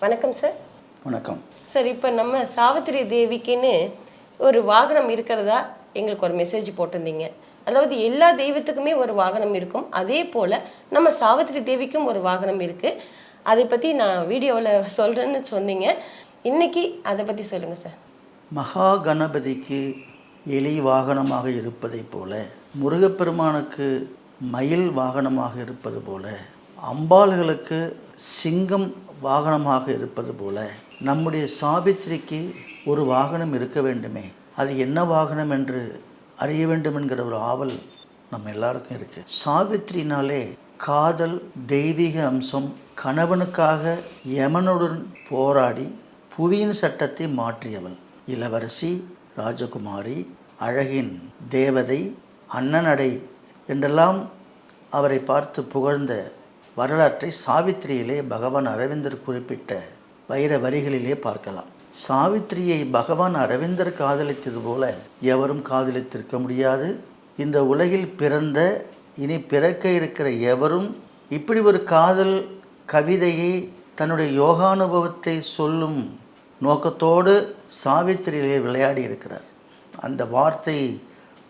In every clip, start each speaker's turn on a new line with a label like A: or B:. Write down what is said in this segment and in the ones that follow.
A: வணக்கம் சார்
B: வணக்கம்.
A: சார் இப்போ நம்ம சாவித்திரி தேவிக்குன்னு ஒரு வாகனம் இருக்கிறதா? எங்களுக்கு ஒரு மெசேஜ் போட்டிருந்தீங்க. அதாவது எல்லா தெய்வத்துக்குமே ஒரு வாகனம் இருக்கும். அதே போல் நம்ம சாவித்திரி தேவிக்கும் ஒரு வாகனம் இருக்குது அதை பற்றி நான் வீடியோவில் சொல்கிறேன்னு சொன்னீங்க. இன்னைக்கு அதை பற்றி சொல்லுங்கள் சார்
B: மகா கணபதிக்கு எலி வாகனமாக இருப்பதைப் போல முருகப்பெருமானுக்கு மயில் வாகனமாக இருப்பது போல அம்பாள்களுக்கு சிங்கம் வாகனமாக இருப்பது போல நம்முடைய சாவித்திரிக்கு ஒரு வாகனம் இருக்க வேண்டுமே. அது என்ன வாகனம் என்று அறிய வேண்டும் என்கிற ஒரு ஆவல் நம்ம எல்லாருக்கும் இருக்கு. சாவித்திரினாலே காதல் தெய்வீக அம்சம் கணவனுக்காக யமனுடன் போராடி புவியின் சட்டத்தை மாற்றியவள். இளவரசி ராஜகுமாரி அழகின் தேவதை அண்ணனடை என்றெல்லாம் அவரை பார்த்து புகழ்ந்த வரலாற்றை சாவித்திரியிலே பகவான் அரவிந்தர் குறிப்பிட்ட வைர வரிகளிலே பார்க்கலாம். சாவித்திரியை பகவான் அரவிந்தர் காதலித்தது போல எவரும் காதலித்திருக்க முடியாது. இந்த உலகில் பிறந்த இனி பிறக்க இருக்கிற எவரும் இப்படி ஒரு காதல் கவிதையை தன்னுடைய யோகானுபவத்தை சொல்லும் நோக்கத்தோடு சாவித்திரியிலே விளையாடி இருக்கிறார். அந்த வார்த்தை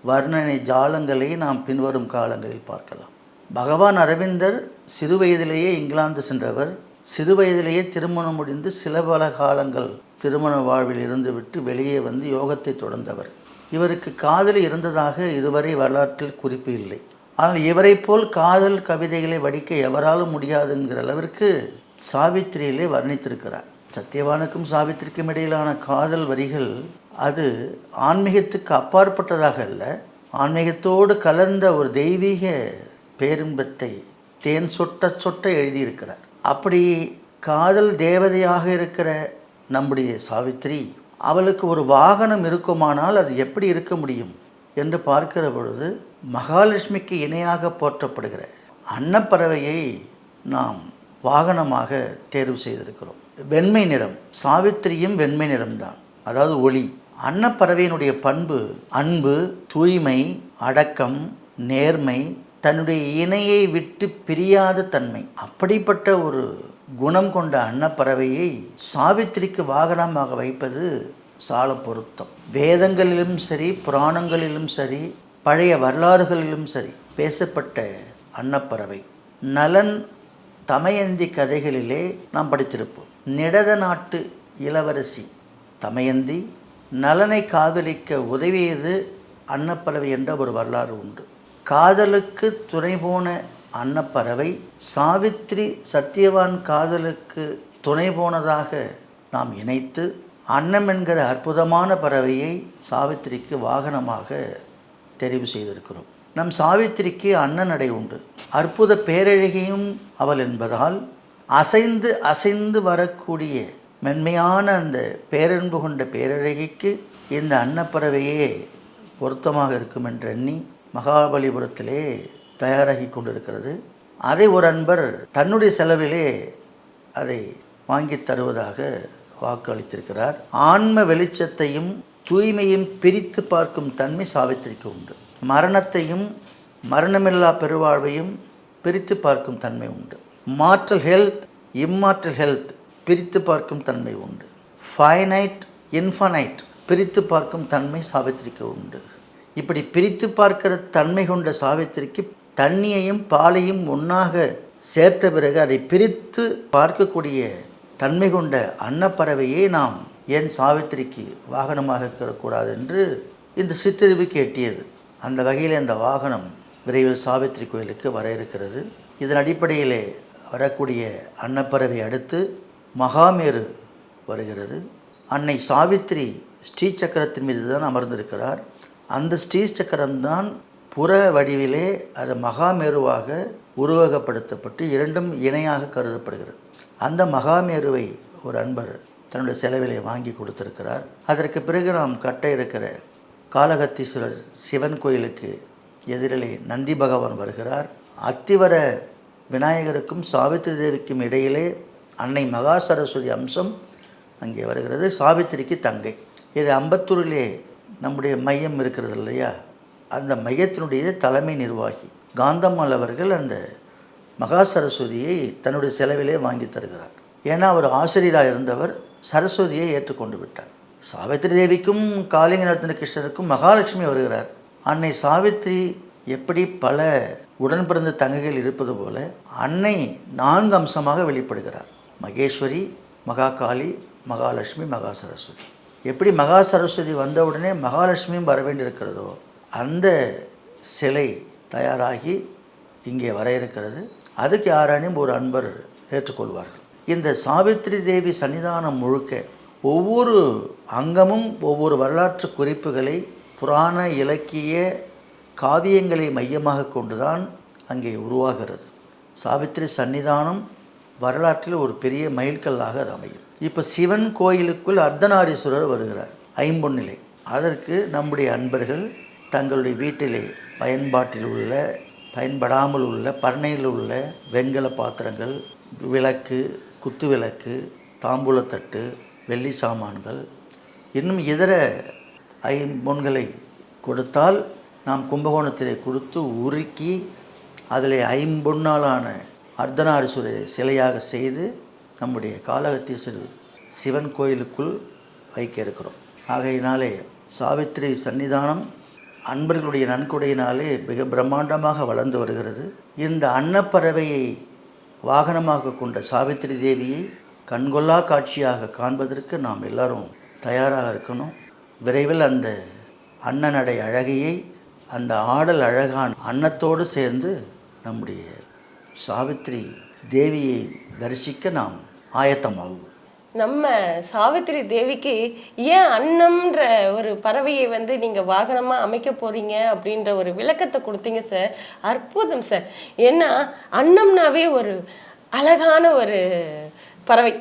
B: வர்ணனை ஜாலங்களை நாம் பின்வரும் காலங்களில் பார்க்கலாம். பகவான் அரவிந்தர் சிறு வயதிலேயே இங்கிலாந்து சென்றவர். சிறு வயதிலேயே திருமணம் முடிந்து சில பல காலங்கள் திருமண வாழ்வில் இருந்துவிட்டு வெளியே வந்து யோகத்தை தொடர்ந்தவர். இவருக்கு காதல் இருந்ததாக இதுவரை வரலாற்றில் குறிப்பு இல்லை. ஆனால் இவரைப் போல் காதல் கவிதைகளை வடிக்க எவராலும் முடியாதுங்கிற அளவிற்கு சாவித்திரியிலே வர்ணித்திருக்கிறார். சத்தியவானுக்கும் சாவித்திரிக்கும் இடையிலான காதல் வரிகள் அது ஆன்மீகத்துக்கு அப்பாற்பட்டதாக அல்ல. ஆன்மீகத்தோடு கலந்த ஒரு தெய்வீக பேரின்பத்தை தேன் சொட்ட சொட்ட எழுதியிருக்கிறார். அப்படி காதல் தேவதையாக இருக்கிற நம்முடைய சாவித்திரி அவளுக்கு ஒரு வாகனம் இருக்குமானால் அது எப்படி இருக்க முடியும் என்று பார்க்கிற பொழுது மகாலட்சுமிக்கு இணையாக போற்றப்படுகிற அன்னப்பறவையை நாம் வாகனமாக தேர்வு செய்திருக்கிறோம். வெண்மை நிறம் சாவித்திரியும் வெண்மை நிறம்தான் அதாவது ஒளி. அன்னப்பறவையினுடைய பண்பு அன்பு தூய்மை அடக்கம் நேர்மை தன்னுடைய இணையை விட்டு பிரியாத தன்மை அப்படிப்பட்ட ஒரு குணம் கொண்ட அன்னப்பறவையை சாவித்திரிக்கு வாகனமாக வைப்பது சால பொருத்தம். வேதங்களிலும் சரி புராணங்களிலும் சரி பழைய வரலாறுகளிலும் சரி பேசப்பட்ட அன்னப்பறவை. நலன் தமயந்தி கதைகளிலே நாம் படித்திருப்போம். நிடத நாட்டு இளவரசி தமயந்தி நலனை காதலிக்க உதவியது அன்னப்பறவை என்ற ஒரு வரலாறு உண்டு. காதலுக்கு துணை போன அன்னப்பறவை சாவித்ரி சத்தியவான் காதலுக்கு துணை போனதாக நாம் இணைத்து அன்னம் என்கிற அற்புதமான பறவையை சாவித்திரிக்கு வாகனமாக தெரிவு செய்திருக்கிறோம். நம் சாவித்திரிக்கு அண்ணனடை உண்டு. அற்புத பேரழகியும் அவள் என்பதால் அசைந்து அசைந்து வரக்கூடிய மென்மையான அந்த பேரன்பு கொண்ட பேரழகிக்கு இந்த அன்னப்பறவையே பொருத்தமாக இருக்கும் என்று எண்ணி மகாபலிபுரத்திலே தயாராகி கொண்டிருக்கிறது. அதை ஒரு அன்பர் தன்னுடைய செலவிலே அதை வாங்கி தருவதாக வாக்கு அளித்திருக்கிறார் ஆன்ம வெளிச்சத்தையும் தூய்மையும் பிரித்து பார்க்கும் தன்மை சாவித்திரிக்கு உண்டு. மரணத்தையும் மரணமில்லா பெருவாழ்வையும் பிரித்து பார்க்கும் தன்மை உண்டு. மாற்றல் ஹெல்த் இம்மாற்றல் ஹெல்த் பிரித்து பார்க்கும் தன்மை உண்டு. ஃபைனைட் இன்ஃபனைட் பிரித்து பார்க்கும் தன்மை சாவித்திரிக்கு உண்டு. இப்படி பிரித்து பார்க்கிற தன்மை கொண்ட சாவித்திரிக்கு தண்ணியையும் பாலையும் ஒன்றாக சேர்த்த பிறகு அதை பிரித்து பார்க்கக்கூடிய தன்மை கொண்ட அன்னப்பறவையை நாம் ஏன் சாவித்திரிக்கு வாகனமாக இருக்கக்கூடாது என்று இந்த சித்தறிவு கேட்டியது. அந்த வகையில் இந்த வாகனம் விரைவில் சாவித்திரி கோயிலுக்கு வர இருக்கிறது. இதன் அடிப்படையிலே வரக்கூடிய அன்னப்பறவை அடுத்து மகாமேரு வருகிறது. அன்னை சாவித்திரி ஸ்ரீ சக்கரத்தின் மீது தான் அமர்ந்திருக்கிறார். அந்த ஸ்ரீ சக்கரம்தான் புற வடிவிலே அது மகாமேருவாக உருவகப்படுத்தப்பட்டு இரண்டும் இணையாக கருதப்படுகிறது. அந்த மகாமேருவை ஒரு அன்பர் தன்னுடைய செலவிலே வாங்கி கொடுத்திருக்கிறார். அதற்கு பிறகு நாம் கட்ட இருக்கிற காலகத்தீஸ்வரர் சிவன் கோயிலுக்கு எதிரிலே நந்தி பகவான் வருகிறார். அத்திவர விநாயகருக்கும் சாவித்திரி தேவிக்கும் இடையிலே அன்னை மகா சரஸ்வதி அம்சம் அங்கே வருகிறது. சாவித்திரிக்கு தங்கை. இது அம்பத்தூரிலே நம்முடைய மையம் இருக்கிறது இல்லையா? அந்த மையத்தினுடைய தலைமை நிர்வாகி காந்தம்மாள் அவர்கள் அந்த மகா சரஸ்வதியை தன்னுடைய செலவிலே வாங்கி தருகிறார். ஏன்னா அவர் ஆசிரியராக இருந்தவர் சரஸ்வதியை ஏற்றுக்கொண்டு விட்டார். சாவித்திரி தேவிக்கும் காளிங்க நடத்தின கிருஷ்ணருக்கும் மகாலட்சுமி வருகிறார். அன்னை சாவித்திரி எப்படி பல உடன் பிறந்த தங்கைகள் இருப்பது போல அன்னை நான்கு அம்சமாக வெளிப்படுகிறார். மகேஸ்வரி மகாகாளி மகாலட்சுமி மகா சரஸ்வதி எப்படி மகா சரஸ்வதி வந்தவுடனே மகாலட்சுமியும் வர வேண்டியிருக்கிறதோ அந்த சிலை தயாராகி இங்கே வர இருக்கிறது. அதுக்கு யாரானையும் ஒரு அன்பர் ஏற்றுக்கொள்வார்கள். இந்த சாவித்திரி தேவி சன்னிதானம் முழுக்க ஒவ்வொரு அங்கமும் ஒவ்வொரு வரலாற்று குறிப்புகளை புராண இலக்கிய காவியங்களை மையமாக கொண்டுதான் அங்கே உருவாகிறது. சாவித்திரி சன்னிதானம் வரலாற்றில் ஒரு பெரிய மைல்கல்லாக அது அமையும். இப்போ சிவன் கோயிலுக்குள் அர்த்தநாரீஸ்வரர் வருகிறார் ஐம்பொன்னிலை. அதற்கு நம்முடைய அன்பர்கள் தங்களுடைய வீட்டிலே பயன்பாட்டில் உள்ள பயன்படாமல் உள்ள பண்ணையில் உள்ள வெண்கல பாத்திரங்கள் விளக்கு குத்து விளக்கு தாம்பூலத்தட்டு வெள்ளி சாமான்கள் இன்னும் இதர ஐம்பொன்களை கொடுத்தால் நாம் கும்பகோணத்திலே கொடுத்து உருக்கி அதில் ஐம்பொன்னாலான அர்த்தநாரீஸ்வரரை சிலையாக செய்து நம்முடைய காலகத்தீஸ்வரர் சிவன் கோயிலுக்குள் வைக்க இருக்கிறோம். ஆகையினாலே சாவித்திரி சன்னிதானம் அன்பர்களுடைய நன்கொடையினாலே மிக பிரம்மாண்டமாக வளர்ந்து வருகிறது. இந்த அன்னப்பறவையை வாகனமாக கொண்ட சாவித்திரி தேவியை கண்கொள்ளா காட்சியாக காண்பதற்கு நாம் எல்லாரும் தயாராக இருக்கணும். விரைவில் அந்த அன்னநடை அழகையை அந்த ஆடல் அழகான் அன்னத்தோடு சேர்ந்து நம்முடைய சாவித்திரி தேவியை தரிசிக்க நாம் ஆயத்தமாகும்
A: நம்ம சாவித்திரி தேவிக்கு ஏன் அன்னம்ன்ற ஒரு பறவையை வந்து நீங்க வாகனமா அமைக்க போறீங்க அப்படின்ற ஒரு விளக்கத்தை கொடுத்தீங்க சார் அற்புதம் சார் ஏன்னா அன்னம்னாவே ஒரு அழகான ஒரு பறவை.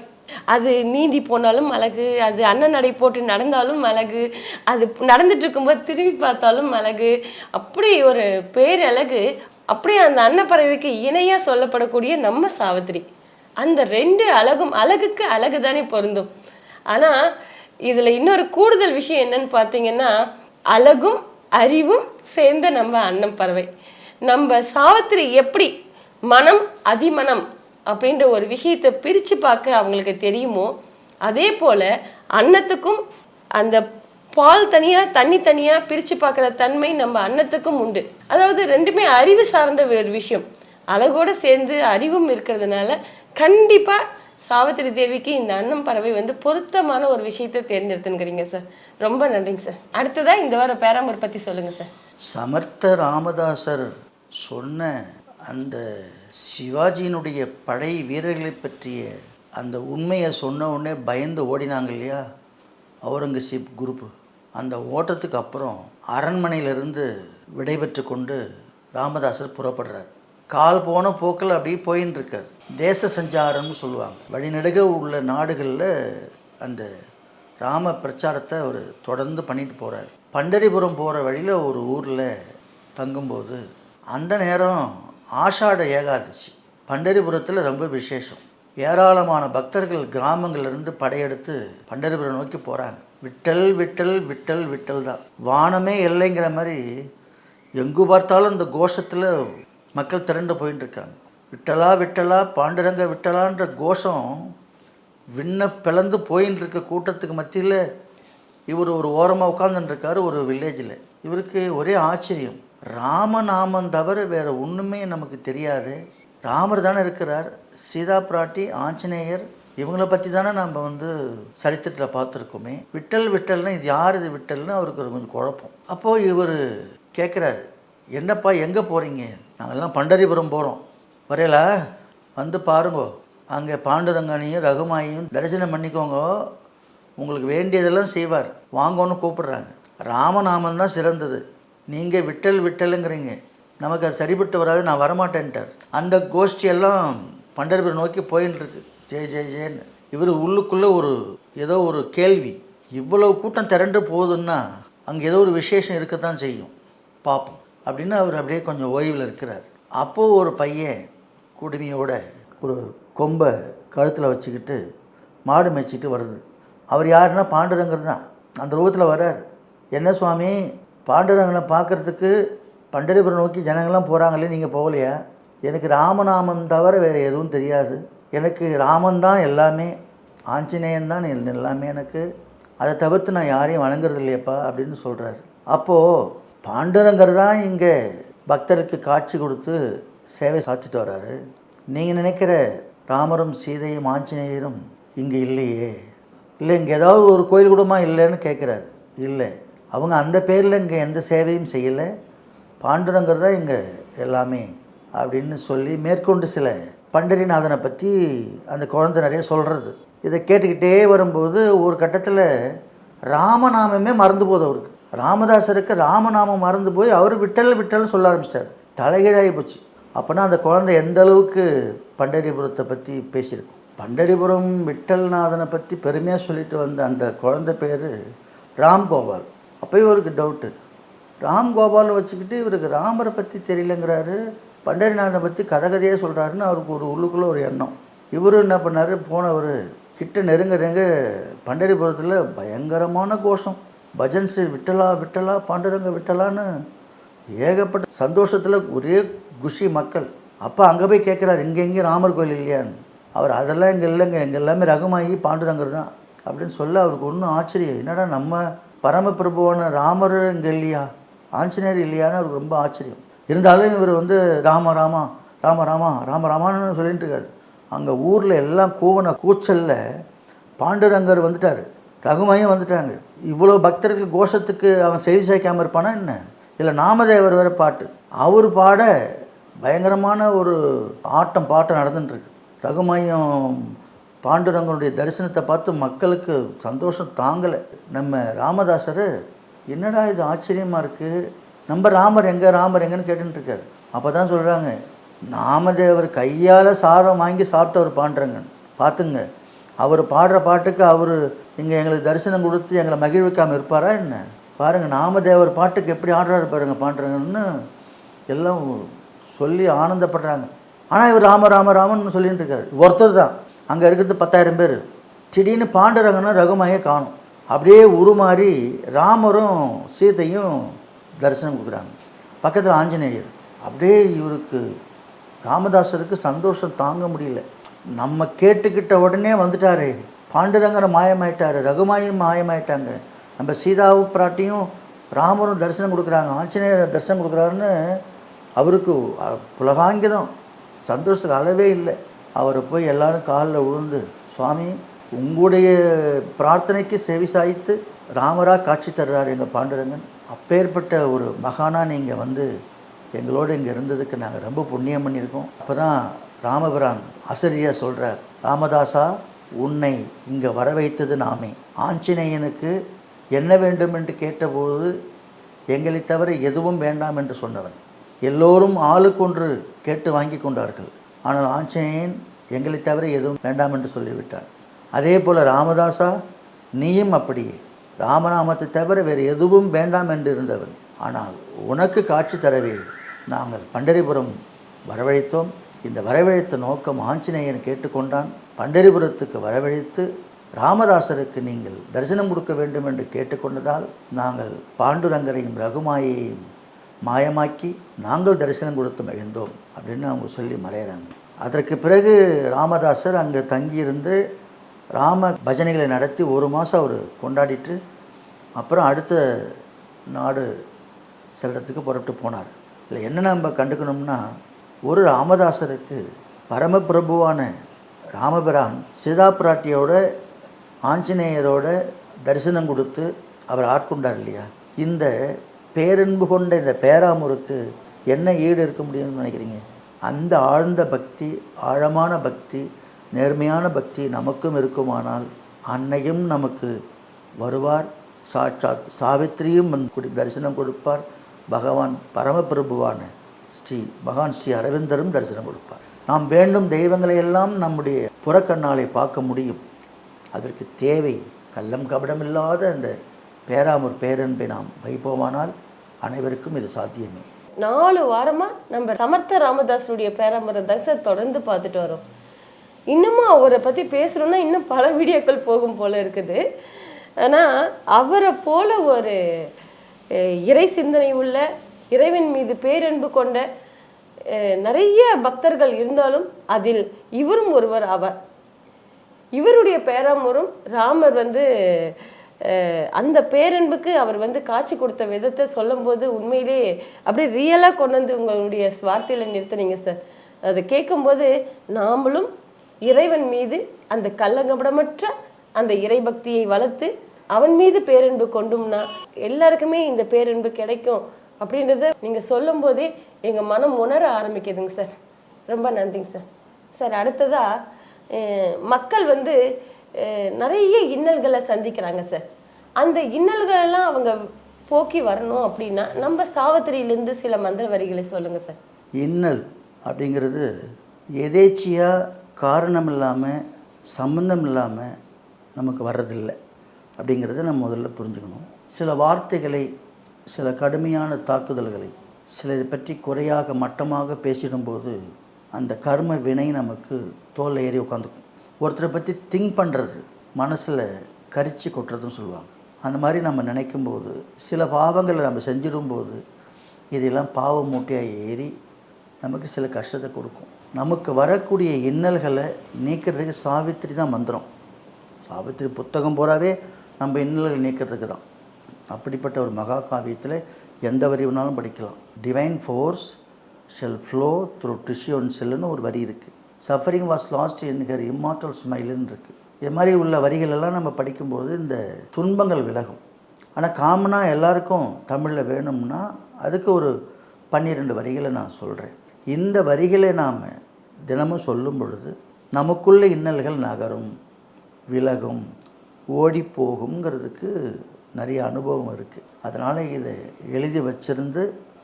A: அது நீந்தி போனாலும் அழகு அது அண்ணன் நடை போட்டு நடந்தாலும் அழகு அது நடந்துட்டு இருக்கும்போது திரும்பி பார்த்தாலும் அழகு. அப்படி ஒரு பேரழகு அப்படியே அந்த அன்னப்பறவைக்கு இணையா சொல்லப்படக்கூடிய நம்ம சாவித்திரி. அந்த ரெண்டு அழகும் அழகுக்கு அழகு தானே பொருந்தும். ஆனா இதுல இன்னொரு கூடுதல் விஷயம் என்னன்னு பார்த்தீங்கன்னா அழகும் அறிவும் சேர்ந்த நம்ம அன்னம் பறவை நம்ம சாவித்திரி எப்படி மனம் அதிமனம் அப்படின்ற ஒரு விஷயத்தை பிரிச்சு பார்க்க அவங்களுக்கு தெரியுமோ அதே போல அன்னத்துக்கும் அந்த பால் தனியா தண்ணி தனியா பிரிச்சு பார்க்குற தன்மை நம்ம அன்னத்துக்கும் உண்டு. அதாவது ரெண்டுமே அறிவு சார்ந்த ஒரு விஷயம். அழகோட சேர்ந்து அறிவும் இருக்கிறதுனால கண்டிப்பா சாவித்திரி தேவிக்கு இந்த அன்னம் பறவை வந்து பொருத்தமான ஒரு விஷயத்தை தேர்ந்தெடுத்துங்கிறீங்க சார் ரொம்ப நன்றிங்க சார் அடுத்ததாக இந்த வார பேராமர் பத்தி சொல்லுங்க சார்
B: சமர்த்த ராமதாசர் சொன்ன அந்த சிவாஜியினுடைய படை வீரர்களை பற்றிய அந்த உண்மையை சொன்ன உடனே பயந்து ஓடினாங்க இல்லையா? அவுரங்கசீப் குரூப்பு. அந்த ஓட்டத்துக்கு அப்புறம் அரண்மனையிலிருந்து விடைபெற்று கொண்டு ராமதாசர் புறப்படுறார். கால் போன போக்கில் அப்படியே போயின்னு இருக்கார் தேச சஞ்சாரம்னு சொல்லுவாங்க. வழிநடுக உள்ள நாடுகளில் அந்த ராம பிரச்சாரத்தை அவர் தொடர்ந்து பண்ணிட்டு போகிறார் பண்டரிபுரம் போகிற வழியில் ஒரு ஊரில் தங்கும்போது அந்த நேரம் ஆஷாட ஏகாதசி. பண்டரிபுரத்தில் ரொம்ப விசேஷம். ஏராளமான பக்தர்கள் கிராமங்கள்லேருந்து படையெடுத்து பண்டரிபுரம் நோக்கி போகிறாங்க விட்டல் விட்டல் விட்டல் விட்டல் தான் வானமே இல்லைங்கிற மாதிரி எங்கு பார்த்தாலும் இந்த கோஷத்தில் மக்கள் திரண்டு போயிட்டு இருக்காங்க விட்டலா விட்டலா பாண்டுரங்க விட்டலான்ற கோஷம் விண்ண பிளந்து போயின்னு இருக்க கூட்டத்துக்கு மத்தியில் இவர் ஒரு ஓரமாக உட்காந்துருக்காரு ஒரு வில்லேஜில் இவருக்கு ஒரே ஆச்சரியம். ராமநாமம் தவிர வேறு ஒன்றுமே நமக்கு தெரியாது. ராமர் தானே இருக்கிறார். சீதா பிராட்டி ஆஞ்சநேயர் இவங்களை பற்றி தானே நம்ம வந்து சரித்திரத்தில் பார்த்துருக்கோமே. விட்டல் விட்டல்னா இது யார் இது விட்டல்னு அவருக்கு ஒரு கொஞ்சம் குழப்பம். அப்போது இவர் கேட்குறாரு என்னப்பா எங்கே போகிறீங்க நாங்கள்லாம் பண்டரிபுரம் போகிறோம் வரையலா வந்து பாருங்கோ. அங்கே பாண்டுரங்கனையும் ரகுமாயும் தரிசனம் பண்ணிக்கோங்க. உங்களுக்கு வேண்டியதெல்லாம் செய்வார். வாங்கன்னு கூப்பிடுறாங்க. ராமநாமன் தான் சிறந்தது. நீங்கள் விட்டல் விட்டலுங்கிறீங்க. நமக்கு அது சரிப்பட்டு வராது நான் வரமாட்டேன்ட்டார். அந்த கோஷ்டியெல்லாம் பண்டரிபுரம் நோக்கி போயின்னு இருக்கு ஜே ஜே ஜெயன்னு இவர் உள்ளுக்குள்ளே ஒரு ஏதோ ஒரு கேள்வி. இவ்வளவு கூட்டம் திரண்டு போகுதுன்னா அங்கே ஏதோ ஒரு விசேஷம் இருக்கத்தான் செய்யும். பார்ப்போம் அப்படின்னு அவர் அப்படியே கொஞ்சம் ஓய்வில் இருக்கிறார். அப்போது ஒரு பையன் குடுமையோட ஒரு கொம்பை கழுத்தில் வச்சுக்கிட்டு மாடு மேய்ச்சிட்டு வருது. அவர் யாருன்னா பாண்டுரங்கர் தான். அந்த ரூபத்தில் வர்றார் என்ன சுவாமி பாண்டுரங்கனை பார்க்கறதுக்கு பண்டரிபுரம் நோக்கி ஜனங்கள்லாம் போகிறாங்களே நீங்கள் போகலையா? எனக்கு ராமநாமம் தவிர வேறு எதுவும் தெரியாது. எனக்கு ராமன் தான் எல்லாமே ஆஞ்சநேயன் தான் எல்லாமே எனக்கு. அதை தவிர்த்து நான் யாரையும் வணங்குறது இல்லையப்பா அப்படின்னு சொல்கிறாரு அப்போது பாண்டுரங்கர் தான் இங்கே பக்தருக்கு காட்சி கொடுத்து சேவை சாத்திட்டு வர்றாரு நீங்கள் நினைக்கிற ராமரும் சீதையும் ஆஞ்சநேயரும் இங்கே இல்லையே. இல்லை இங்கே ஏதாவது ஒரு கோயில் கூடமா இல்லைன்னு கேட்குறாரு. இல்லை. அவங்க அந்த பேரில் இங்கே எந்த சேவையும் செய்யலை. பாண்டுரங்கர் தான் இங்கே எல்லாமே அப்படின்னு சொல்லி மேற்கொண்டு சில பண்டரிநாதனை பற்றி அந்த குழந்தை நிறைய சொல்கிறது இதை கேட்டுக்கிட்டே வரும்போது ஒரு கட்டத்தில் ராமநாமமே மறந்து போகுது அவருக்கு. ராமதாசருக்கு ராமநாமம் மறந்து போய் அவர் விட்டல் விட்டல்னு சொல்ல ஆரம்பிச்சிட்டார். தலைகீழாகி போச்சு. அப்போனா அந்த குழந்தை எந்த அளவுக்கு பண்டரிபுரத்தை பற்றி பேசியிருக்கும்? பண்டரிபுரம் விட்டல்நாதனை பற்றி பெருமையாக சொல்லிட்டு வந்த அந்த குழந்தை பேர் ராம் கோபால் அப்போ இவருக்கு டவுட்டு ராம் வச்சுக்கிட்டு இவருக்கு ராமரை பற்றி தெரியலங்கிறாரு. பண்டரிநாதனை பற்றி கதை கதையே சொல்கிறாருன்னு அவருக்கு ஒரு உள்ளுக்குள்ளே ஒரு எண்ணம். இவரும் என்ன பண்ணார்? போனவர் கிட்ட நெருங்க நெருங்க பண்டரிபுரத்தில் பயங்கரமான கோஷம். பஜன்ஸு விட்டலா விட்டலா பாண்டுரங்க விட்டலான்னு ஏகப்பட்ட சந்தோஷத்தில் ஒரே குஷி மக்கள். அப்போ அங்கே போய் கேட்குறாரு இங்கே எங்கேயும் ராமர் கோயில் இல்லையான்னு? அவர் அதெல்லாம் இங்கே இல்லைங்க. எங்கள் எல்லாமே ரகமாகி பாண்டுரங்கர் தான். அப்படின்னு சொல்ல அவருக்கு ஒன்றும் ஆச்சரியம். என்னடா நம்ம பரமபிரபுவான ராமர் இங்கே இல்லையா? ஆஞ்சநேயர் இல்லையான்னு அவருக்கு ரொம்ப ஆச்சரியம். இருந்தாலும் இவர் வந்து ராம ராமா ராம ராமா ராம ராமான்னு சொல்லிட்டு இருக்காரு. அங்கே ஊரில் எல்லாம் கூவன கூச்சலில் பாண்டுரங்கர் வந்துட்டார். ரகுமையும் வந்துட்டாங்க. இவ்வளோ பக்தர்கள் கோஷத்துக்கு அவன் செய்தி சேர்க்காமல் இருப்பானா என்ன? இல்லை நாமதேவர் வேறு பாட்டு. அவர் பாட பயங்கரமான ஒரு ஆட்டம் பாட்டம் நடந்துட்டுருக்கு. ரகுமையும் பாண்டுரங்கனுடைய தரிசனத்தை பார்த்து மக்களுக்கு சந்தோஷம் தாங்கலை. நம்ம ராமதாசர் என்னடா இது ஆச்சரியமாக இருக்குது நம்ம ராமர் எங்கே ராமர் எங்கன்னு கேட்டுட்டு அப்போ தான் சொல்கிறாங்க நாமதேவர் கையால் சாதம் வாங்கி சாப்பிட்டவர் பாண்டுறங்க பார்த்துங்க அவர் பாடுற பாட்டுக்கு அவர் இங்கே எங்களுக்கு தரிசனம் கொடுத்து எங்களை மகிழ்விக்காமல் இருப்பாரா என்ன? பாருங்கள் நாமதேவர் பாட்டுக்கு எப்படி ஆடுறாரு பாருங்க பாண்டுறங்கன்னு எல்லாம் சொல்லி ஆனந்தப்படுறாங்க. ஆனால் இவர் ராம ராம ராமன் சொல்லிட்டு இருக்காரு ஒருத்தர் தான். அங்கே இருக்கிறது பத்தாயிரம் பேர். திடீர்னு பாண்டுரங்கனும் ரகுமாயே காணும். அப்படியே உருமாறி ராமரும் சீதையும் தரிசனம் கொடுக்குறாங்க. பக்கத்தில் ஆஞ்சநேயர். அப்படியே இவருக்கு ராமதாசருக்கு சந்தோஷம் தாங்க முடியல. நம்ம கேட்டுக்கிட்ட உடனே வந்துட்டாரே. பாண்டுரங்கரை மாயமாயிட்டார். ரகுமாயும் மாயமாயிட்டாங்க. நம்ம சீதாவும் பிராட்டியும் ராமரும் தரிசனம் கொடுக்குறாங்க. ஆஞ்சநேயர் தரிசனம் கொடுக்குறாருன்னு அவருக்கு புலகாங்கிதம். சந்தோஷத்துக்கு அளவே இல்லை. அவரை போய் எல்லாரும் காலில் விழுந்து சுவாமி உங்களுடைய பிரார்த்தனைக்கு செவி சாய்த்து ராமராக காட்சி தர்றார் எங்கள் பாண்டுரங்கன். அப்பேற்பட்ட ஒரு மகானா நீங்கள் வந்து எங்களோடு இங்கே இருந்ததுக்கு நாங்கள் ரொம்ப புண்ணியம் பண்ணியிருக்கோம். அப்போ தான் ராமபிரான் ஆசிரியர் சொல்கிறார் ராமதாசா உன்னை இங்கே வர வைத்தது நாமே. ஆஞ்சநேயனுக்கு என்ன வேண்டும் என்று கேட்டபோது எங்களை தவிர எதுவும் வேண்டாம் என்று சொன்னவன். எல்லோரும் ஆளுக்கொன்று கேட்டு வாங்கி கொண்டார்கள். ஆனால் ஆஞ்சநேயன் எங்களை தவிர எதுவும் வேண்டாம் என்று சொல்லிவிட்டார் அதே போல் ராமதாசா நீயும் அப்படியே. ராமநாமத்தை தவிர வேறு எதுவும் வேண்டாம் என்று இருந்தவன் ஆனால் உனக்கு காட்சி தரவே நாங்கள் பண்டரிபுரம் வரவழைத்தோம். இந்த வரவழைத்த நோக்கம் ஆஞ்சநேயன் கேட்டுக்கொண்டான். பண்டரிபுரத்துக்கு வரவழைத்து ராமதாசருக்கு நீங்கள் தரிசனம் கொடுக்க வேண்டும் என்று கேட்டுக்கொண்டதால் நாங்கள் பாண்டுரங்கரையும் ரகுமாயையும் மாயமாக்கி நாங்கள் தரிசனம் கொடுத்து மகிழ்ந்தோம் அப்படின்னு அவங்க சொல்லி மறையிறாங்க. அதற்கு பிறகு ராமதாசர் அங்கே தங்கியிருந்து ராம பஜனைகளை நடத்தி ஒரு மாதம் அவர் கொண்டாடிட்டு அப்புறம் அடுத்த நாடு செல்றதுக்கு புறப்பட்டு போனார். இல்லை என்ன நம்ம கண்டுக்கணும்னா ஒரு ராமதாசருக்கு பரமபிரபுவான ராமபிரான் சீதா பிராட்டியோட ஆஞ்சநேயரோட தரிசனம் கொடுத்து அவர் ஆட்கொண்டார் இல்லையா? இந்த பேரன்பு கொண்ட இந்த பேராமூருக்கு என்ன ஈடு இருக்க முடியும்னு நினைக்கிறீங்க? அந்த ஆழ்ந்த பக்தி ஆழமான பக்தி நேர்மையான பக்தி நமக்கும் இருக்குமானால் அன்னையும் நமக்கு வருவார். சாட்சாத் சாவித்திரியும் குடி தரிசனம் கொடுப்பார். பகவான் பரமபிரபுவான ஸ்ரீ பகவான் ஸ்ரீ அரவிந்தரும் தரிசனம் கொடுப்பார். நாம் வேண்டும் தெய்வங்களை எல்லாம் நம்முடைய புறக்கண்ணாலை பார்க்க முடியும். அதற்கு தேவை கள்ளம் கபடமில்லாத அந்த பேராமூர் பேரன்பை நாம் வைப்போமானால் அனைவருக்கும் இது சாத்தியமே.
A: நாலு வாரமாக நம்ம சமர்த்த ராமதாசனுடைய பேராமர தரிசனம் தொடர்ந்து பார்த்துட்டு வரோம். இன்னமும் அவரை பற்றி பேசுகிறோன்னா இன்னும் பல வீடியோக்கள் போகும் போல இருக்குது. ஆனால் அவரை போல ஒரு இறை சிந்தனை உள்ள இறைவன் மீது பேரன்பு கொண்ட நிறைய பக்தர்கள் இருந்தாலும் அதில் இவரும் ஒருவர் ஆவார். இவருடைய பேராமரும் ராமர் வந்து அந்த பேரன்புக்கு அவர் வந்து காட்சி கொடுத்த விதத்தை சொல்லும்போது உண்மையிலே அப்படியே ரியலாக கொண்டு வந்து உங்களுடைய ஸ்வார்த்தையில் நிறுத்துனீங்க சார் அதை கேட்கும்போது நாமளும் இறைவன் மீது அந்த கள்ளங்கபடமற்ற அந்த இறைபக்தியை வளர்த்து அவன் மீது பேரன்பு கொண்டோம்னா எல்லாருக்குமே இந்த பேரன்பு கிடைக்கும் அப்படின்றத நீங்கள் சொல்லும் போதே எங்கள் மனம் உணர ஆரம்பிக்குதுங்க சார். ரொம்ப நன்றிங்க சார். சார் அடுத்ததா மக்கள் வந்து நிறைய இன்னல்களை சந்திக்கிறாங்க சார். அந்த இன்னல்களெல்லாம் அவங்க போக்கி வரணும் அப்படின்னா நம்ம சாவத்திரியிலேருந்து சில மந்திர வரிகளை சொல்லுங்க சார்.
B: இன்னல் அப்படிங்கிறது எதேச்சியாக காரணம் இல்லாமல் சம்மந்தம் இல்லாமல் நமக்கு வர்றதில்லை. அப்படிங்கிறத நம்ம முதல்ல புரிஞ்சுக்கணும். சில வார்த்தைகளை சில கடுமையான தாக்குதல்களை சிலரை பற்றி குறையாக மட்டமாக பேசிடும்போது அந்த கர்ம வினை நமக்கு தோல்ல ஏறி உட்காந்துக்கும் ஒருத்தரை பற்றி திங்க் பண்ணுறது மனசில் கரிச்சு கொட்டுறதுன்னு சொல்லுவாங்க. அந்த மாதிரி நம்ம நினைக்கும்போது சில பாவங்களை நம்ம செஞ்சிடும்போது இதெல்லாம் பாவ மூட்டையாக ஏறி நமக்கு சில கஷ்டத்தை கொடுக்கும். நமக்கு வரக்கூடிய இன்னல்களை நீக்கிறதுக்கு சாவித்திரி தான் மந்திரம். சாவித்திரி புத்தகம் பூராவே நம்ம இன்னல்களை நீக்கிறதுக்கு தான். அப்படிப்பட்ட ஒரு மகா காவியத்தில் எந்த வரி வேணாலும் படிக்கலாம். Divine force shall flow through tissue and செல்லுன்னு ஒரு வரி இருக்குது சஃபரிங் வாஸ் லாஸ்ட் என்கிற இம்மார்டல் ஸ்மைலுன்னு இருக்குது இது மாதிரி உள்ள வரிகள் எல்லாம் நம்ம படிக்கும்போது இந்த துன்பங்கள் விலகும். ஆனால் காமனாக எல்லாருக்கும் தமிழில் வேணும்னா அதுக்கு ஒரு பன்னிரெண்டு வரிகளை நான் சொல்கிறேன் இந்த வரிகளை நாம் தினமும் சொல்லும் பொழுது நமக்குள்ள இன்னல்கள் நகரும் விலகும் ஓடி போகுங்கிறதுக்கு நிறைய அனுபவம் இருக்குது அதனால் இதை எழுதி வச்சிருந்து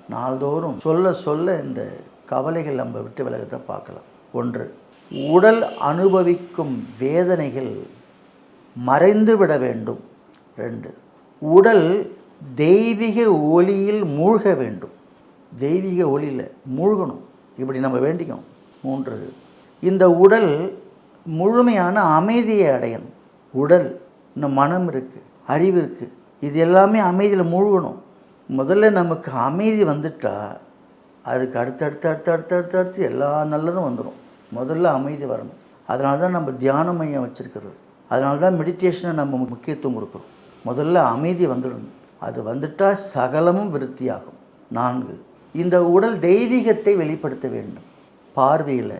B: நாள்தோறும் சொல்ல சொல்ல இந்த கவலைகள் நம்ம விட்டு விலகத்தை பார்க்கலாம். ஒன்று உடல் அனுபவிக்கும் வேதனைகள் மறைந்து விட வேண்டும். ரெண்டு உடல் தெய்வீக ஒளியில் மூழ்க வேண்டும். தெய்வீக ஒளியில் மூழ்கணும். இப்படி நம்ம வேண்டிக்கணும். மூன்று. இந்த உடல் முழுமையான அமைதியை அடையணும் உடல் இந்த மனம் இருக்குது அறிவு இருக்குது இது எல்லாமே அமைதியில் மூழ்கணும். முதல்ல நமக்கு அமைதி வந்துட்டா அதுக்கு அடுத்தடுத்து அடுத்து அடுத்து அடுத்து அடுத்து எல்லா நல்லதும் வந்துடும் முதல்ல அமைதி வரணும். அதனால தான் நம்ம தியான மையம் வச்சுருக்கிறது. அதனால தான் மெடிடேஷனை நம்ம முக்கியத்துவம் கொடுக்குறோம். முதல்ல அமைதி வந்துடணும். அது வந்துட்டால் சகலமும் விருத்தியாகும். நான்கு. இந்த உடல் தெய்வீகத்தை வெளிப்படுத்த வேண்டும். பார்வையில்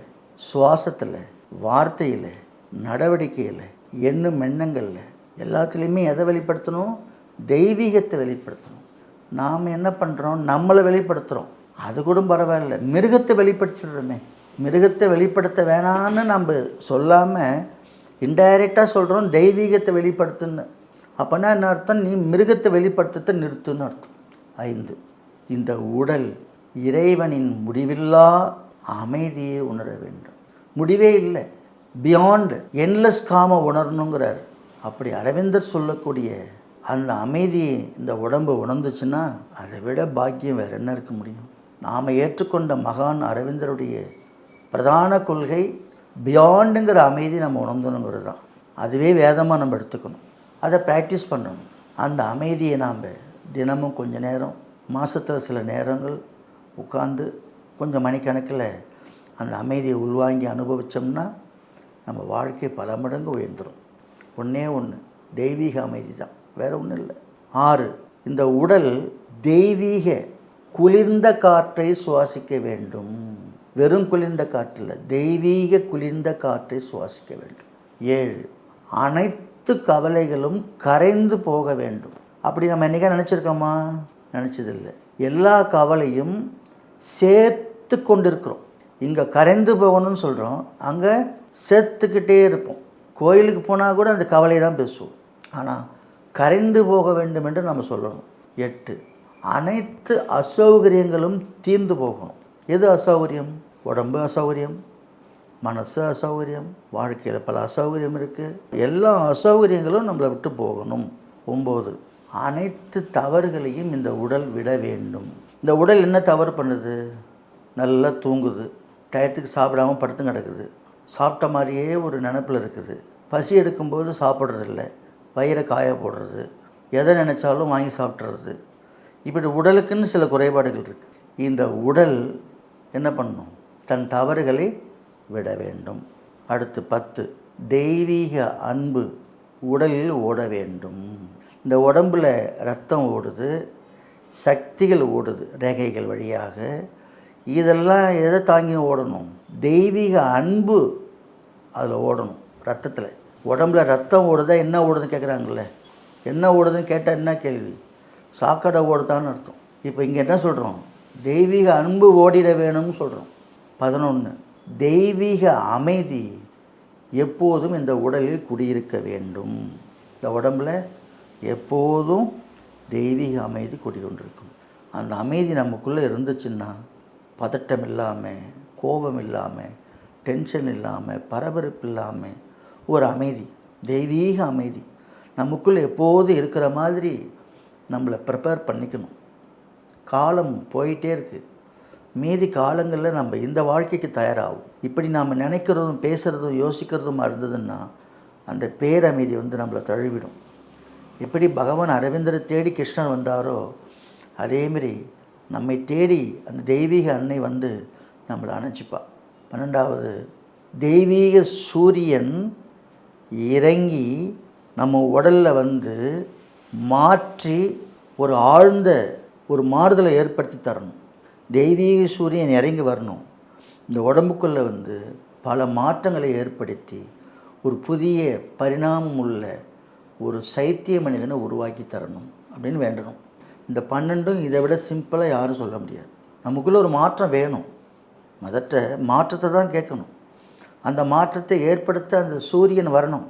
B: சுவாசத்தில் வார்த்தையில் நடவடிக்கையில் எண்ணும் எண்ணங்களில் எல்லாத்துலேயுமே எதை வெளிப்படுத்தணும்? தெய்வீகத்தை வெளிப்படுத்தணும். நாம் என்ன பண்ணுறோம் நம்மளை வெளிப்படுத்துகிறோம் அது கூட பரவாயில்ல. மிருகத்தை வெளிப்படுத்திடுறோமே. மிருகத்தை வெளிப்படுத்த வேணான்னு நம்ம சொல்லாமல் இன்டைரக்டாக சொல்கிறோம் தெய்வீகத்தை வெளிப்படுத்துன்னு. அப்போனா என்ன அர்த்தம்? நீ மிருகத்தை வெளிப்படுத்தத்தை நிறுத்துன்னு அர்த்தம். ஐந்து. இந்த உடல் இறைவனின் முடிவில்லா அமைதியை உணர வேண்டும். முடிவே இல்லை. பியாண்ட் என்லெஸ் காம உணரணுங்கிறார். அப்படி அரவிந்தர் சொல்லக்கூடிய அந்த அமைதியை இந்த உடம்பு உணர்ந்துச்சுன்னா அதை விட பாக்கியம் வேறு என்ன இருக்க முடியும்? நாம் ஏற்றுக்கொண்ட மகான் அரவிந்தருடைய பிரதான கொள்கை பியாண்டுங்கிற அமைதி நம்ம உணர்ந்தணுங்கிறது தான் அதுவே வேதமாக நம்ம எடுத்துக்கணும். அதை ப்ராக்டிஸ் பண்ணணும். அந்த அமைதியை நாம் தினமும் கொஞ்ச நேரம் மாதத்தில் சில நேரங்கள் உட்காந்து கொஞ்சம் மணிக்கணக்கில் அந்த அமைதியை உள்வாங்கி அனுபவித்தோம்னா நம்ம வாழ்க்கை பல மடங்கு உயர்ந்துடும் ஒன்றே ஒன்று தெய்வீக அமைதி தான். வேறு ஒன்றும் இல்லை. ஆறு இந்த உடல் தெய்வீக குளிர்ந்த காற்றை சுவாசிக்க வேண்டும். வெறும் குளிர்ந்த காற்றில் தெய்வீக குளிர்ந்த காற்றை சுவாசிக்க வேண்டும். ஏழு அனைத்து கவலைகளும் கரைந்து போக வேண்டும். அப்படி நம்ம என்னைக்கா நினச்சிருக்கோமா? நினச்சதில்லை. எல்லா கவலையும் சேர்த்து கொண்டிருக்கிறோம் இங்கே கரைந்து போகணும்னு சொல்கிறோம் அங்கே சேர்த்துக்கிட்டே இருப்போம். கோயிலுக்கு போனால் கூட அந்த கவலை தான் பேசுவோம். ஆனால் கரைந்து போக வேண்டும் என்று நம்ம சொல்லணும். எட்டு அனைத்து அசௌகரியங்களும் தீர்ந்து போகணும். எது அசௌகரியம்? உடம்பு அசௌகரியம் மனசு அசௌகரியம் வாழ்க்கையில் பல அசௌகரியம் இருக்குது எல்லா அசௌகரியங்களும் நம்மளை விட்டு போகணும். ஒம்பது அனைத்து தவறுகளையும் இந்த உடல் விட வேண்டும். இந்த உடல் என்ன தவறு பண்ணுது? நல்லா தூங்குது. டயத்துக்கு சாப்பிடாம படுத்து கிடக்குது. சாப்பிட்ட மாதிரியே ஒரு நினப்பில் இருக்குது. பசி எடுக்கும்போது சாப்பிட்றதில்ல. வயிறை காய போடுறது. எதை நினச்சாலும் வாங்கி சாப்பிட்றது இப்படி உடலுக்குன்னு சில குறைபாடுகள் இருக்குது இந்த உடல் என்ன பண்ணும்? தன் தவறுகளை விட வேண்டும். அடுத்து பத்து. தெய்வீக அன்பு உடலில் ஓட வேண்டும். இந்த உடம்புல ரத்தம் ஓடுது. சக்திகள் ஓடுது ரேகைகள் வழியாக. இதெல்லாம் எதை தாங்கி ஓடணும்? தெய்வீக அன்பு அதில் ஓடணும் ரத்தத்தில். உடம்புல ரத்தம் ஓடுதா என்ன ஓடுதுன்னு கேட்குறாங்கல்ல? என்ன ஓடுதுன்னு கேட்டால் என்ன கேள்வி? சாக்கடை ஓடுதான்னு அர்த்தம். இப்போ இங்கே என்ன சொல்கிறோம்? தெய்வீக அன்பு ஓடிட வேணும்னு சொல்கிறோம். பதினொன்று தெய்வீக அமைதி எப்போதும் இந்த உடலில் குடியிருக்க வேண்டும். இந்த உடம்புல எப்போதும் தெய்வீக அமைதி குடிகொண்டிருக்கும். அந்த அமைதி நமக்குள்ளே இருந்துச்சுன்னா பதட்டம் இல்லாமல் கோபம் இல்லாமல் டென்ஷன் இல்லாமல் பரபரப்பு இல்லாமல் ஒரு அமைதி தெய்வீக அமைதி நமக்குள்ளே எப்போது இருக்கிற மாதிரி நம்மளை ப்ரிப்பேர் பண்ணிக்கணும். காலம் போயிட்டே இருக்குது மீதி காலங்களில் நம்ம இந்த வாழ்க்கைக்கு தயாராகும். இப்படி நாம் நினைக்கிறதும் பேசுகிறதும் யோசிக்கிறதுமா இருந்ததுன்னா அந்த பேரமைதி வந்து நம்மளை தழுவிடும். எப்படி பகவான் அரவிந்தரை தேடி கிருஷ்ணர் வந்தாரோ அதேமாரி நம்மை தேடி அந்த தெய்வீக அன்னை வந்து நம்மளை அணைச்சிப்பா. பன்னெண்டாவது தெய்வீக சூரியன் இறங்கி நம்ம உடலில் வந்து மாற்றி ஒரு ஆழ்ந்த ஒரு மாறுதலை ஏற்படுத்தி தரணும். தெய்வீக சூரியன் இறங்கி வரணும். இந்த உடம்புக்குள்ளே வந்து பல மாற்றங்களை ஏற்படுத்தி ஒரு புதிய பரிணாமம் உள்ள ஒரு சைத்திய மனிதனை உருவாக்கி தரணும் அப்படின்னு வேண்டணும். இந்த பன்னெண்டும் இதை விட சிம்பிளாக யாரும் சொல்ல முடியாது. நமக்குள்ளே ஒரு மாற்றம் வேணும். மதற்ற மாற்றத்தை தான் கேட்கணும். அந்த மாற்றத்தை ஏற்படுத்த அந்த சூரியன் வரணும்.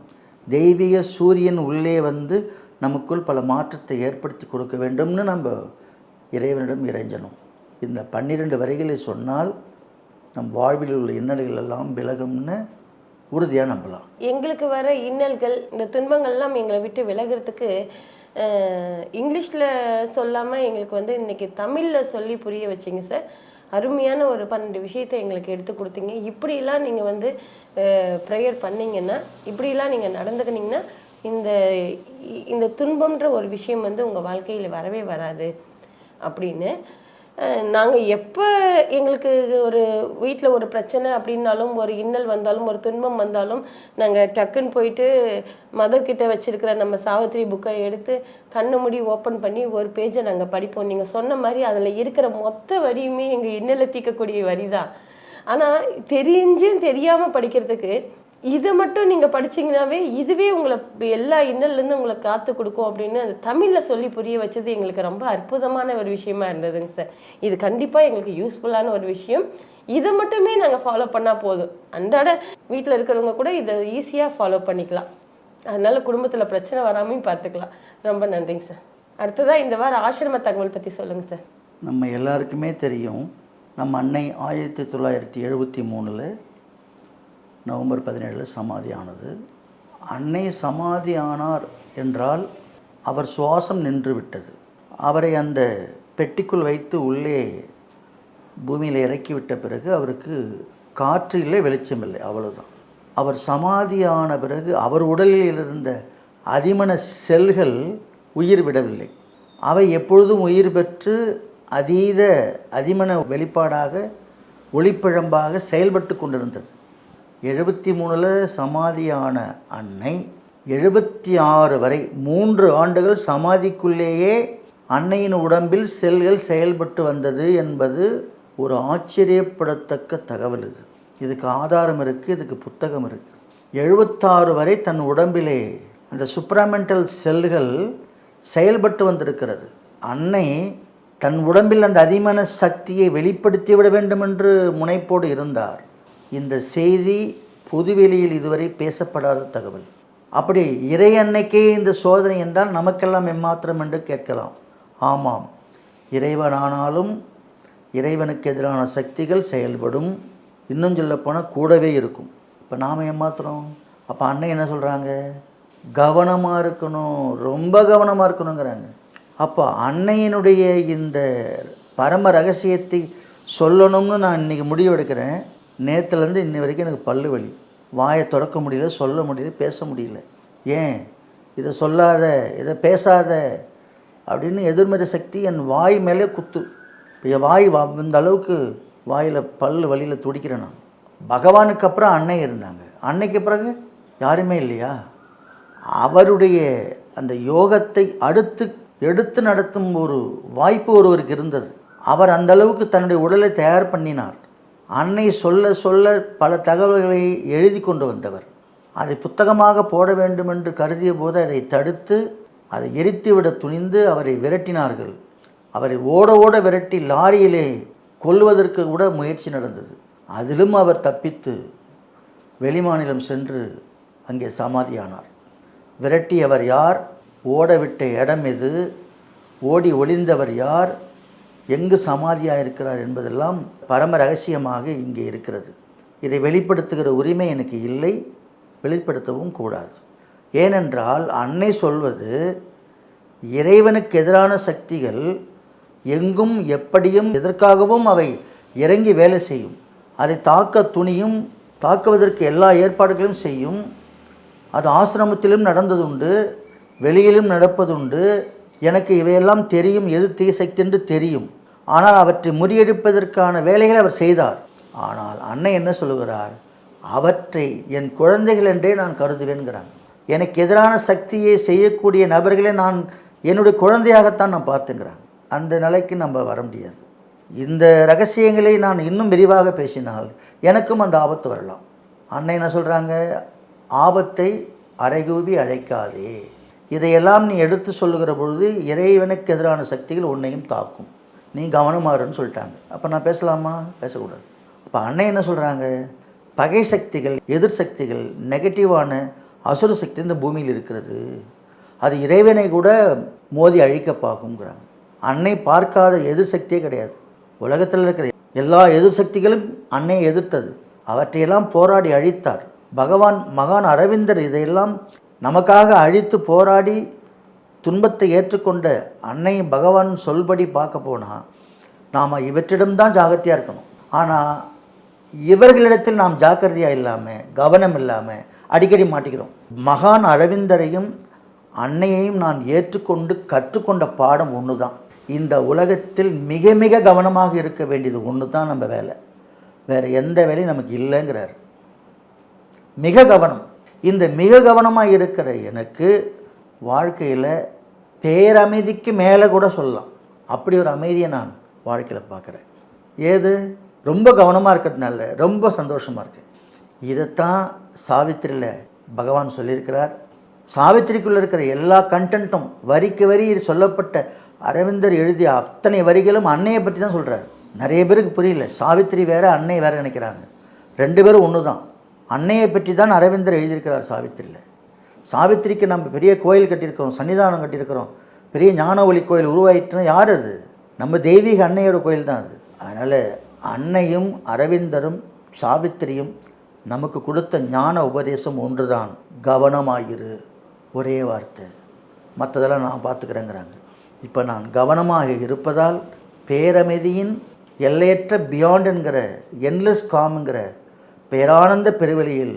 B: தெய்வீக சூரியன் உள்ளே வந்து நமக்குள் பல மாற்றத்தை ஏற்படுத்தி கொடுக்க வேண்டும்னு நம்ம இறைவனிடம் இறைஞ்சணும். இந்த பன்னிரெண்டு வரிகளை சொன்னால் நம் வாழ்வில் உள்ள இன்னல்கள் எல்லாம் விலகும்னு உறுதியாக நம்பலாம்.
A: எங்களுக்கு வர இன்னல்கள் இந்த துன்பங்கள்லாம் எங்களை விட்டு விலகிறதுக்கு இங்கிலீஷில் சொல்லாமல் எங்களுக்கு வந்து இன்றைக்கி தமிழில் சொல்லி புரிய வச்சிங்க சார். அருமையான ஒரு பன்னெண்டு விஷயத்தை எங்களுக்கு எடுத்து கொடுத்தீங்க. இப்படிலாம் நீங்கள் வந்து ப்ரேயர் பண்ணிங்கன்னா இப்படிலாம் நீங்கள் நடந்துக்கினீங்கன்னா இந்த இந்த துன்பம்ன்ற ஒரு விஷயம் வந்து உங்கள் வாழ்க்கையில் வரவே வராது. அப்படின்னு நாங்கள் எப்போ எங்களுக்கு ஒரு வீட்டில் ஒரு பிரச்சனை அப்படின்னாலும் ஒரு இன்னல் வந்தாலும் ஒரு துன்பம் வந்தாலும் நாங்கள் டக்குன்னு போயிட்டு மதர் வச்சுருக்கிற நம்ம சாவித்திரி புக்கை எடுத்து கண்ணு முடி ஓப்பன் பண்ணி ஒரு பேஜை நாங்கள் படிப்போம். நீங்கள் சொன்ன மாதிரி அதில் இருக்கிற மொத்த வரியுமே எங்கள் இன்னலை தீர்க்கக்கூடிய வரி தான் ஆனால் தெரிஞ்சும் தெரியாமல் படிக்கிறதுக்கு இதை மட்டும் நீங்கள் படிச்சீங்கன்னாவே இதுவே உங்களை எல்லா இன்னல்லேருந்து உங்களை காத்து கொடுக்கும் அப்படின்னு அந்த தமிழில் சொல்லி புரிய வச்சது எங்களுக்கு ரொம்ப அற்புதமான ஒரு விஷயமா இருந்ததுங்க சார். இது கண்டிப்பாக எங்களுக்கு யூஸ்ஃபுல்லான ஒரு விஷயம். இதை மட்டுமே நாங்கள் ஃபாலோ பண்ணால் போதும். அன்றாட வீட்டில் இருக்கிறவங்க கூட இதை ஈஸியாக ஃபாலோ பண்ணிக்கலாம். அதனால குடும்பத்தில் பிரச்சனை வராமையும் பார்த்துக்கலாம் ரொம்ப நன்றிங்க சார். அடுத்ததாக இந்த வாரம் ஆசிரம தகவல் பற்றி சொல்லுங்கள் சார்.
B: நம்ம எல்லாருக்குமே தெரியும் நம்ம அன்னை ஆயிரத்தி தொள்ளாயிரத்தி எழுபத்தி மூணில் நவம்பர் பதினேழில் சமாதி ஆனது அன்னை சமாதி ஆனார் என்றால் அவர் சுவாசம் நின்று விட்டது அவரை அந்த பெட்டிக்குள் வைத்து உள்ளே பூமியில் இறக்கிவிட்ட பிறகு அவருக்கு காற்று இல்லை வெளிச்சம் இல்லை அவ்வளோதான் அவர் சமாதியான பிறகு அவர் உடலில் இருந்த அதிமன செல்கள் உயிர் விடவில்லை. அவை எப்பொழுதும் உயிர் பெற்று அதீத அதிமன வெளிப்பாடாக ஒளிப்பிழம்பாக செயல்பட்டு கொண்டிருந்தது. எழுபத்தி மூணில் சமாதியான அன்னை எழுபத்தி ஆறு வரை மூன்று ஆண்டுகள் சமாதிக்குள்ளேயே அன்னையின் உடம்பில் செல்கள் செயல்பட்டு வந்தது என்பது ஒரு ஆச்சரியப்படத்தக்க தகவல் இது. இதுக்கு ஆதாரம் இருக்குது இதுக்கு புத்தகம் இருக்குது எழுபத்தாறு வரை தன் உடம்பிலே அந்த சுப்ராமெண்டல் செல்கள் செயல்பட்டு வந்திருக்கிறது. அன்னை தன் உடம்பில் அந்த அதிமன சக்தியை வெளிப்படுத்தி விட வேண்டும் என்று முனைப்போடு இருந்தார். இந்த செய்தி பொதுவெளியில் இதுவரை பேசப்படாத தகவல். அப்படி இறை அன்னைக்கே இந்த சோதனை என்றால் நமக்கெல்லாம் எம்மாத்திரம் என்று கேட்கலாம். ஆமாம் இறைவனானாலும் இறைவனுக்கு எதிரான சக்திகள் செயல்படும். இன்னும் சொல்லப்போனால் கூடவே இருக்கும். இப்போ நாம் ஏமாத்துறோம் அப்போ அண்ணன் என்ன சொல்கிறாங்க கவனமாக இருக்கணும் ரொம்ப கவனமாக இருக்கணுங்கிறாங்க. அப்போ அன்னையினுடைய இந்த பரம ரகசியத்தை சொல்லணும்னு நான் இன்றைக்கி முடிவெடுக்கிறேன். நேற்றுலேருந்து இன்னி வரைக்கும் எனக்கு பல்லு வலி. வாயை திறக்க முடியல சொல்ல முடியல பேச முடியல. ஏன்? இதை சொல்லாத இதை பேசாத அப்படின்னு எதிர்மறை சக்தி என் வாய் மேலே குத்து. என் வாய் இந்த அளவுக்கு வாயில் பல் வழியில் துடிக்கிறேன் நான். பகவானுக்கு அப்புறம் அன்னை இருந்தாங்க. அன்னைக்கு பிறகு யாருமே இல்லையா? அவருடைய அந்த யோகத்தை அடுத்து எடுத்து நடத்தும் ஒரு வாய்ப்பு ஒருவருக்கு இருந்தது. அவர் அந்த அளவுக்கு தன்னுடைய உடலை தயார் பண்ணினார். அன்னை சொல்ல சொல்ல பல தகவல்களை எழுதி கொண்டு வந்தவர். அதை புத்தகமாக போட வேண்டும் என்று கருதிய போது அதை தடுத்து அதை எரித்துவிட துணிந்து அவரை விரட்டினார்கள். அவரை ஓட ஓட விரட்டி லாரியிலே கொல்வதற்கு கூட முயற்சி நடந்தது. அதிலும் அவர் தப்பித்து வெளிமாநிலம் சென்று அங்கே சமாதியானார். விரட்டியவர் யார்? ஓடவிட்ட இடம் எது? ஓடி ஒளிந்தவர் யார்? எங்கு சமாதியாக இருக்கிறார் என்பதெல்லாம் பரம ரகசியமாக இங்கே இருக்கிறது. இதை வெளிப்படுத்துகிற உரிமை எனக்கு இல்லை வெளிப்படுத்தவும் கூடாது. ஏனென்றால் அன்னை சொல்வது இறைவனுக்கு எதிரான சக்திகள் எங்கும் எப்படியும் எதற்காகவும் அவை இறங்கி வேலை செய்யும். அதை தாக்க துணியும் தாக்குவதற்கு எல்லா ஏற்பாடுகளும் செய்யும். அது ஆசிரமத்திலும் நடந்ததுண்டு வெளியிலும் நடப்பதுண்டு. எனக்கு இவையெல்லாம் தெரியும் எது தீசக்தி என்று தெரியும். ஆனால் அவற்றை முறியடிப்பதற்கான வேலைகளை அவர் செய்தார். ஆனால் அன்னை என்ன சொல்லுகிறார்? அவற்றை என் குழந்தைகள் என்றே நான் கருதுவேன்கிறான் எனக்கு எதிரான சக்தியை செய்யக்கூடிய நபர்களை நான் என்னுடைய குழந்தையாகத்தான் நான் பார்த்துங்கிறேன் அந்த நிலைக்கு நம்ம வர முடியாது. இந்த ரகசியங்களை நான் இன்னும் விரிவாக பேசினால் எனக்கும் அந்த ஆபத்து வரலாம். அன்னை என்ன சொல்கிறாங்க ஆபத்தை அரைகூவி அழைக்காதே. இதையெல்லாம் நீ எடுத்து சொல்லுகிற பொழுது இறைவனுக்கு எதிரான சக்திகள் உன்னையும் தாக்கும். நீ கவனமாறுன்னு சொல்லிட்டாங்க. அப்போ நான் பேசலாமா? பேசக்கூடாது. அப்போ அன்னை என்ன சொல்கிறாங்க பகை சக்திகள் எதிர் சக்திகள் நெகட்டிவான அசுர சக்தி இந்த பூமியில் இருக்கிறது. அது இறைவனை கூட மோதி அழிக்க பார்க்குங்கிறாங்க அன்னை பார்க்காத எதிர் சக்தியே கிடையாது. உலகத்தில் இருக்கிற எல்லா எதிர் சக்திகளும் அன்னையை எதிர்த்தது. அவற்றையெல்லாம் போராடி அழித்தார். பகவான் மகான் அரவிந்தர் இதையெல்லாம் நமக்காக அழித்து போராடி துன்பத்தை ஏற்றுக்கொண்ட அன்னை பகவான் சொல்படி பார்க்க போனால் நாம் இவற்றிடம்தான் ஜாகிரதையாக இருக்கணும். ஆனால் இவர்களிடத்தில் நாம் ஜாக்கிரதையாக இல்லாமல் கவனம் இல்லாமல் அடிக்கடி மாட்டிக்கிறோம். மகான் அரவிந்தரையும் அன்னையையும் நான் ஏற்றுக்கொண்டு கற்றுக்கொண்ட பாடம் ஒன்று தான் இந்த உலகத்தில் மிக மிக கவனமாக இருக்க வேண்டியது ஒன்று தான் நம்ம வேலை. வேறு எந்த வேலையும் நமக்கு இல்லைங்கிறார். மிக கவனம். இந்த மிக கவனமாக இருக்கிற எனக்கு வாழ்க்கையில் பேரமைதிக்கு மேலே கூட சொல்லலாம். அப்படி ஒரு அமைதியை நான் வாழ்க்கையில் பார்க்குறேன். ஏது? ரொம்ப கவனமாக இருக்கிறதுனால ரொம்ப சந்தோஷமாக இருக்கேன். இதைத்தான் சாவித்திரியில் பகவான் சொல்லியிருக்கிறார். சாவித்திரிக்குள்ளே இருக்கிற எல்லா கண்டென்ட்டும் வரிக்கு வரி சொல்லப்பட்ட அரவிந்தர் எழுதிய அத்தனை வரிகளும் அன்னையை பற்றி தான் சொல்கிறார் நிறைய பேருக்கு புரியல சாவித்திரி வேறு அன்னை வேறு நினைக்கிறாங்க. ரெண்டு பேரும் ஒன்று தான் அன்னையை பற்றி தான் அரவிந்தர் எழுதியிருக்கிறார் சாவித்திரியில். சாவித்திரிக்கு நம்ம பெரிய கோயில் கட்டியிருக்கிறோம் சன்னிதானம் கட்டியிருக்கிறோம். பெரிய ஞான ஒளி கோயில் உருவாயிட்டுனா யார் அது? நம்ம தெய்வீக அன்னையோட கோயில் தான் அது. அதனால் அன்னையும் அரவிந்தரும் சாவித்திரியும் நமக்கு கொடுத்த ஞான உபதேசம் ஒன்று தான் கவனமாயிரு. ஒரே வார்த்தை. மற்றதெல்லாம் நான் பார்த்துக்கிறேங்கிறாங்க. இப்போ நான் கவனமாக இருப்பதால் பேரமைதியின் எல்லையற்ற பியாண்ட் என்கிற என்லெஸ் காம்ங்கிற பேரானந்த பெருவெளியில்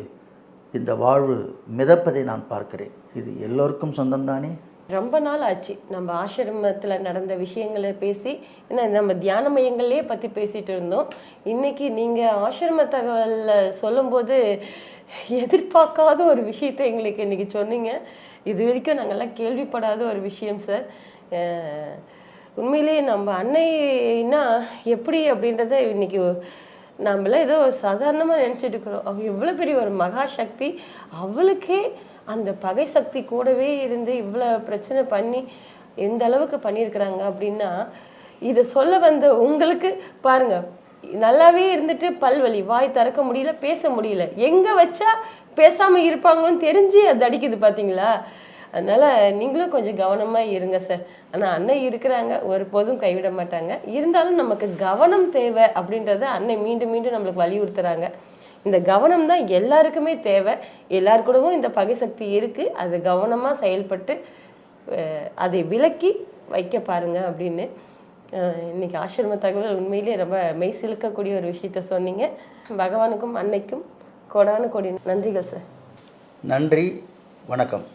B: இந்த வாழ்வு மிதப்பதை நான் பார்க்கிறேன். இது எல்லோருக்கும் சொந்தம்தானே?
A: ரொம்ப நாள் ஆச்சு. நம்ம ஆசிரமத்தில் நடந்த விஷயங்களை பேசி ஏன்னா நம்ம தியான மையங்கள்லேயே பற்றி பேசிட்டு இருந்தோம். இன்னைக்கு நீங்கள் ஆசிரம தகவலில் சொல்லும்போது எதிர்பார்க்காத ஒரு விஷயத்தை எங்களுக்கு இன்னைக்கு சொன்னீங்க. இது வரைக்கும் நாங்கள்லாம் கேள்விப்படாத ஒரு விஷயம் சார் உண்மையிலேயே நம்ம அன்னைன்னா எப்படி அப்படின்றத இன்னைக்கு நம்மள ஏதோ சாதாரணமாக நினச்சிட்டு இருக்கிறோம். அவள் எவ்வளோ பெரிய ஒரு மகா சக்தி அவளுக்கே அந்த பகை சக்தி கூடவே இருந்து இவ்வளோ பிரச்சனை பண்ணி எந்த அளவுக்கு பண்ணியிருக்கிறாங்க அப்படின்னா இதை சொல்ல வந்த உங்களுக்கு பாருங்க நல்லாவே இருந்துட்டு பல்வலி வாய் திறக்க முடியல பேச முடியல. எங்க வச்சா பேசாம இருப்பாங்களோன்னு தெரிஞ்சு அது அடிக்குது பாத்தீங்களா? அதனால் நீங்களும் கொஞ்சம் கவனமாக இருங்க சார் ஆனால் அன்னை இருக்கிறாங்க. ஒருபோதும் கைவிட மாட்டாங்க. இருந்தாலும் நமக்கு கவனம் தேவை அப்படின்றத அன்னை மீண்டும் மீண்டும் நம்மளுக்கு வலியுறுத்துகிறாங்க இந்த கவனம் தான் எல்லாருக்குமே தேவை. எல்லார் கூடவும் இந்த பகை சக்தி இருக்குது அது கவனமாக செயல்பட்டு அதை விலக்கி வைக்க பாருங்க அப்படின்னு இன்னைக்கு ஆசிரம தகவல் உண்மையிலேயே ரொம்ப மெய் சிலுக்கக்கூடிய ஒரு விஷயத்த சொன்னீங்க. பகவானுக்கும் அன்னைக்கும் கோடான கோடி நன்றிகள் சார்
B: நன்றி. வணக்கம்.